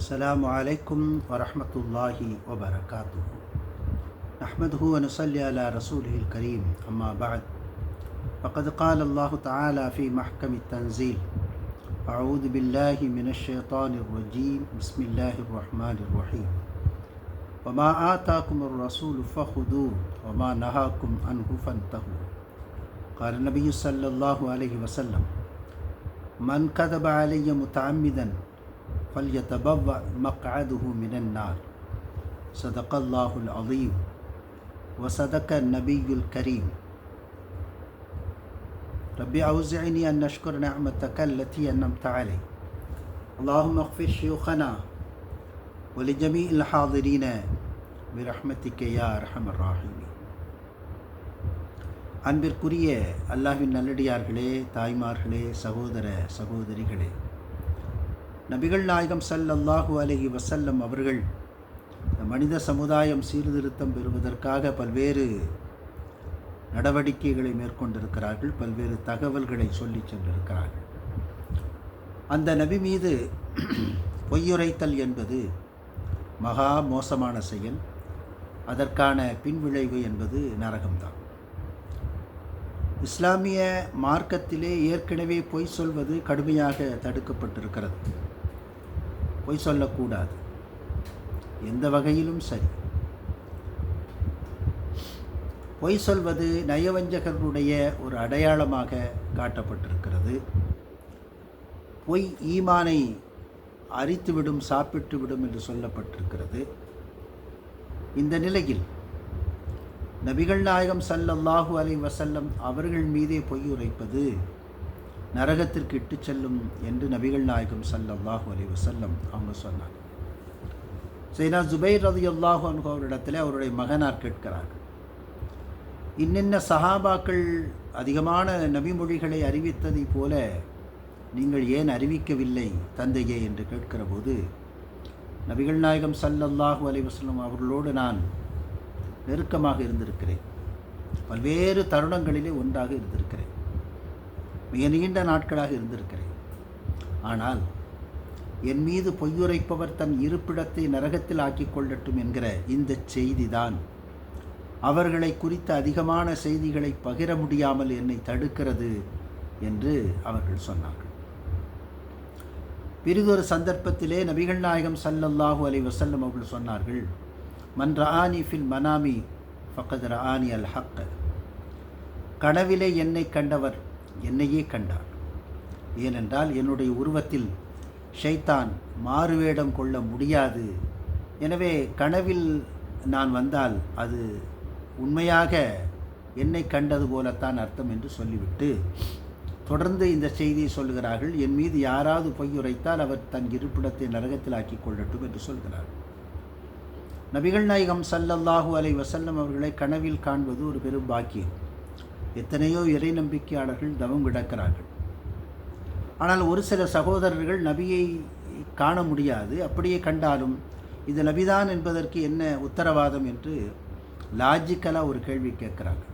السلام عليكم ورحمة الله وبركاته. نحمده ونصلي على رسوله الكريم أما بعد. فقد قال الله تعالى في محكم التنزيل أعوذ بالله من الشيطان الرجيم بسم الله الرحمن الرحيم. وما آتاكم الرسول فخذوه وما نهاكم عنه فانتهوا. قال النبي صلى الله عليه وسلم من كذب علي متعمدا فليتبوأ مقعده من النار صدق الله العظيم وصدق النبي الكريم ربي أوزعني أن نشكر نعمتك التي أنعمت علي اللهم اغفر شيوخنا ولجميع الحاضرين برحمتك يا أرحم الراحمين அன்பிற்குரிய அல்லாஹ்வின் நல்லடியார்களே தாய்மார்களே சகோதர சகோதரிகளே நபிகள் நாயகம் ஸல்லல்லாஹு அலஹி வசல்லம் அவர்கள் இந்த மனித சமுதாயம் சீர்திருத்தம் பெறுவதற்காக பல்வேறு நடவடிக்கைகளை மேற்கொண்டிருக்கிறார்கள் பல்வேறு தகவல்களை சொல்லி சென்றிருக்கிறார்கள். அந்த நபி மீது பொய்யுரைத்தல் என்பது மகா மோசமான செயல். அதற்கான பின்விளைவு என்பது நரகம்தான். இஸ்லாமிய மார்க்கத்திலே ஏற்கனவே பொய் சொல்வது கடுமையாக தடுக்கப்பட்டிருக்கிறது. பொய் சொல்லக்கூடாது. எந்த வகையிலும் சரி. பொய் சொல்வது நயவஞ்சகர்களுடைய ஒரு அடையாளமாக காட்டப்பட்டிருக்கிறது. பொய் ஈமானை அரித்துவிடும் சாப்பிட்டுவிடும் என்று சொல்லப்பட்டிருக்கிறது. இந்த நிலையில் நபிகள் நாயகம் சல்லல்லாஹு அலை வசல்லம் அவர்கள் மீதே பொய் உரைப்பது நரகத்திற்கு இட்டு செல்லும் என்று நபிகள் நாயகம் சல்லாஹு அலி வசல்லம் அவங்க சொன்னாங்க. சைனா ஜுபைர் ரதி அல்லாஹு அவரிடத்தில் அவருடைய மகனார் கேட்கிறார்கள். இன்னென்ன சஹாபாக்கள் அதிகமான நபிமொழிகளை அறிவித்ததைப் போல நீங்கள் ஏன் அறிவிக்கவில்லை தந்தையே என்று கேட்கிற போது நபிகள் நாயகம் சல்லல்லாஹு அலை வசல்லம் அவர்களோடு நான் நெருக்கமாக இருந்திருக்கிறேன். பல்வேறு தருணங்களிலே ஒன்றாக இருந்திருக்கிறேன். மிக நீண்ட நாட்களாக இருந்திருக்கிறேன். ஆனால் என் மீது பொய்யுரைப்பவர் தன் இருப்பிடத்தை நரகத்தில் ஆக்கிக் கொள்ளட்டும் என்கிற இந்த செய்திதான். அவர்களை குறித்த அதிகமான செய்திகளை பகிர முடியாமல் என்னை தடுக்கிறது என்று அவர்கள் சொன்னார்கள். பிறிதொரு சந்தர்ப்பத்திலே நபிகள் நாயகம் சல்லல்லாஹூ அலை வசல்லம் அவர்கள் சொன்னார்கள் மன் ரஆனி ஃபில் மனாமி ஃபக்கதர் ஆனி அல் ஹக்க கனவிலே என்னை கண்டவர் என்னையே கண்டார் ஏனென்றால் என்னுடைய உருவத்தில் ஷைத்தான் மாறுவேடம் கொள்ள முடியாது. எனவே கனவில் நான் வந்தால் அது உண்மையாக என்னை கண்டது போலத்தான் அர்த்தம் என்று சொல்லிவிட்டு தொடர்ந்து இந்த செய்தியை சொல்கிறார்கள் என் மீது யாராவது பொய்யுரைத்தால் அவர் தன் இருப்பிடத்தை நரகத்தில் ஆக்கிக் கொள்ளட்டும் என்று சொல்கிறார். நபிகள் நாயகம் சல்லல்லாஹூ அலை வசல்லம் அவர்களை கனவில் காண்பது ஒரு பெரும் பாக்கியம். எத்தனையோ இறை நம்பிக்கையாளர்கள் தவம் கிடக்கிறார்கள். ஆனால் ஒரு சில சகோதரர்கள் நபியை காண முடியாது. அப்படியே கண்டாலும் இது நபிதான் என்பதற்கு என்ன உத்தரவாதம் என்று லாஜிக்கலாக ஒரு கேள்வி கேட்குறாங்க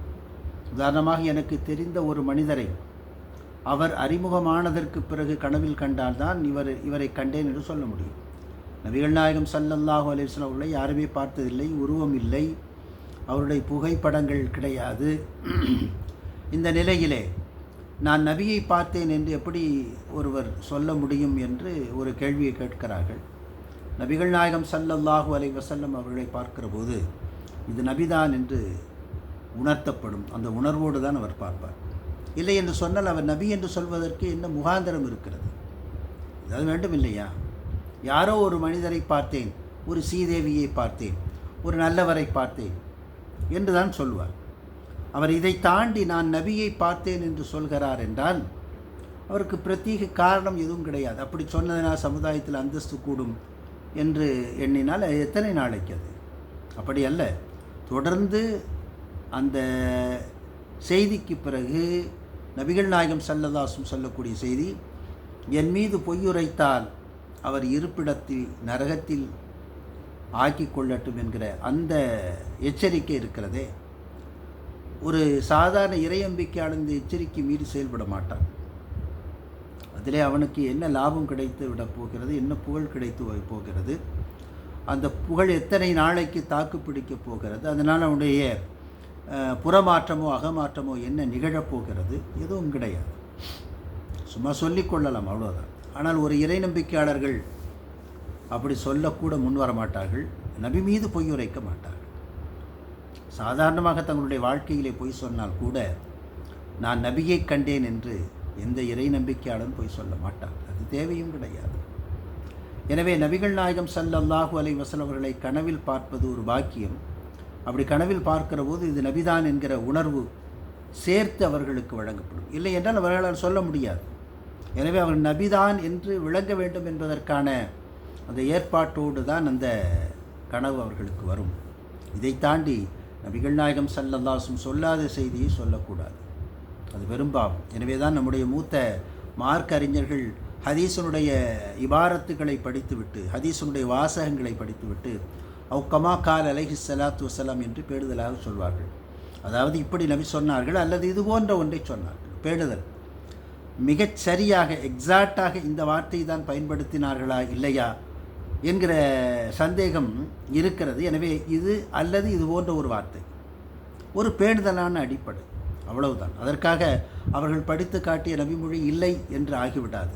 உதாரணமாக எனக்கு தெரிந்த ஒரு மனிதரை அவர் அறிமுகமானதற்கு பிறகு கனவில் கண்டால்தான் இவர் இவரை கண்டேன் என்று சொல்ல முடியும். நபிகள் நாயகம் சல்லல்லாஹு அலிஸ்லாம் அவர்களை யாருமே பார்த்ததில்லை உருவம் இல்லை. அவருடைய புகைப்படங்கள் கிடையாது. இந்த நிலையிலே நான் நபியை பார்த்தேன் என்று எப்படி ஒருவர் சொல்ல முடியும் என்று ஒரு கேள்வியை கேட்கிறார்கள். நபிகள் நாயகம் சல்லல்லாஹு அலை வசல்லம் அவர்களை பார்க்கிற போது இது நபிதான் என்று உணர்த்தப்படும். அந்த உணர்வோடு தான் அவர் பார்ப்பார். இல்லை என்று சொன்னால் அவர் நபி என்று சொல்வதற்கு என்ன முகாந்திரம் இருக்கிறது? அது வேண்டும் இல்லையா? யாரோ ஒரு மனிதரை பார்த்தேன் ஒரு சீதேவியை பார்த்தேன் ஒரு நல்லவரை பார்த்தேன் என்று தான் சொல்வார். அவர் இதை தாண்டி நான் நபியை பார்த்தேன் என்று சொல்கிறார் என்றால் அவருக்கு பிரத்யேக காரணம் எதுவும் கிடையாது. அப்படி சொன்னதினால் சமுதாயத்தில் அந்தஸ்து கூடும் என்று எண்ணினால் எத்தனை நாளைக்கு அது? அப்படி அல்ல. தொடர்ந்து அந்த செய்திக்கு பிறகு நபிகள் நாயகம் சல்லதாசும் சொல்லக்கூடிய செய்தி என் மீது பொய்யுரைத்தால் அவர் இருப்பிடத்தில் நரகத்தில் ஆக்கி கொள்ளட்டும் என்கிற அந்த எச்சரிக்கை இருக்கிறதே. ஒரு சாதாரண இறையம்பிக்கையாளர் இந்த எச்சரிக்கை மீறி செயல்பட மாட்டான். அதிலே அவனுக்கு என்ன லாபம் கிடைத்து விட போகிறது என்ன புகழ் கிடைத்து வை- போகிறது அந்த புகழ் எத்தனை நாளைக்கு தாக்கு பிடிக்கப் போகிறது அதனால் அவனுடைய புறமாற்றமோ அகமாற்றமோ என்ன நிகழப் போகிறது எதுவும் கிடையாது. சும்மா சொல்லிக்கொள்ளலாம் அவ்வளோதான் ஆனால் ஒரு இறை நம்பிக்கையாளர்கள் அப்படி சொல்லக்கூட முன் வர மாட்டார்கள் நபி மீது பொய் உரைக்க மாட்டார்கள். சாதாரணமாக தங்களுடைய வாழ்க்கையிலே பொய் சொன்னால் கூட நான் நபியை கண்டேன் என்று எந்த இறை நம்பிக்கையாளரும் பொய் சொல்ல மாட்டார். அது தேவையும் கிடையாது. எனவே நபிகள் நாயகம் சல்லல்லாஹு அலை வசலவர்களை கனவில் பார்ப்பது ஒரு பாக்கியம். அப்படி கனவில் பார்க்கிற போது இது நபிதான் என்கிற உணர்வு சேர்த்து அவர்களுக்கு வழங்கப்படும். இல்லை என்றால் அவர்களால் சொல்ல முடியாது. எனவே அவர் நபிதான் என்று விளங்க வேண்டும் என்பதற்கான அந்த ஏற்பாட்டோடு தான் அந்த கனவு அவர்களுக்கு வரும். இதை தாண்டி நபிகள் நாயகம் சல்லல்லாசும் சொல்லாத செய்தியை சொல்லக்கூடாது. அது பெரும்பாவம் எனவே தான் நம்முடைய மூத்த மார்க் அறிஞர்கள் ஹதீசனுடைய இபாரத்துக்களை படித்துவிட்டு ஹதீசனுடைய வாசகங்களை படித்துவிட்டு அவ் கமா கால் அலைஹி சலாத்து வசலாம் என்று பேடுதலாக சொல்வார்கள். அதாவது இப்படி நபி சொன்னார்கள் அல்லது இது போன்ற ஒன்றை சொன்னார்கள். பேடுதல் மிகச் சரியாக எக்ஸாக்டாக இந்த வார்த்தையை தான் பயன்படுத்தினார்களா இல்லையா? என்கிற சந்தேகம் இருக்கிறது. எனவே இது அல்லது இது போன்ற ஒரு வார்த்தை. ஒரு பேணுதலான அடிப்படை. அவ்வளவுதான். அதற்காக அவர்கள் படித்து காட்டிய நபிமொழி இல்லை என்று ஆகிவிடாது.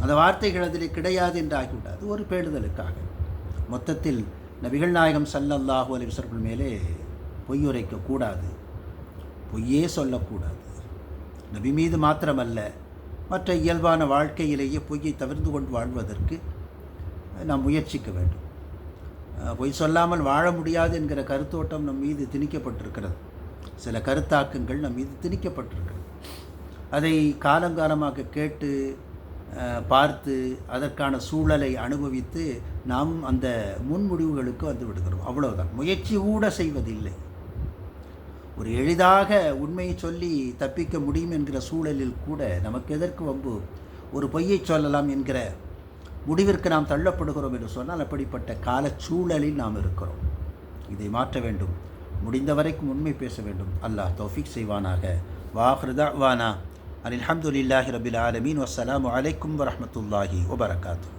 அந்த வார்த்தைகள் அதில் கிடையாது என்று ஆகிவிடாது. ஒரு பேணுதலுக்காக. மொத்தத்தில் நபிகள் நாயகம் சல்லல்லாஹு அலைஹி வஸல்லம் மேலே பொய்யுரைக்கக்கூடாது பொய்யே சொல்லக்கூடாது. நபி மீது மாத்திரமல்ல. மற்ற இயல்பான வாழ்க்கையிலேயே பொய்யை தவிர்த்து கொண்டு வாழ்வதற்கு நாம் முயற்சிக்க வேண்டும். பொய் சொல்லாமல் வாழ முடியாது என்கிற கருத்தோட்டம் நம் மீது திணிக்கப்பட்டிருக்கிறது. சில கருத்தாக்கங்கள் நம் மீது திணிக்கப்பட்டிருக்கிறது. அதை காலங்காலமாக கேட்டு பார்த்து அதற்கான சூழலை அனுபவித்து நாம் அந்த முன்முடிவுகளுக்கு வந்து விடுகிறோம். அவ்வளவுதான். முயற்சி கூட செய்வதில்லை. ஒரு எளிதாக உண்மையை சொல்லி தப்பிக்க முடியும் என்கிற சூழலில் கூட நமக்கு எதற்கு வம்பு? ஒரு பொய்யை சொல்லலாம் என்கிற முடிவிற்கு நாம் தள்ளப்படுகிறோம் என்று சொன்னால் அப்படிப்பட்ட கால சூழலில் நாம் இருக்கிறோம். இதை மாற்ற வேண்டும். முடிந்த வரைக்கும் உண்மை பேச வேண்டும். அல்லாஹ் தௌஃபிக் செய்வானாக. வாஹ்ருதா வானா அனில் அஹமதுல்லாஹி ரபில் ஆலமீன். வசலாம் வலைக்கும் வரமத்துல்லாஹி வபரகாத்து.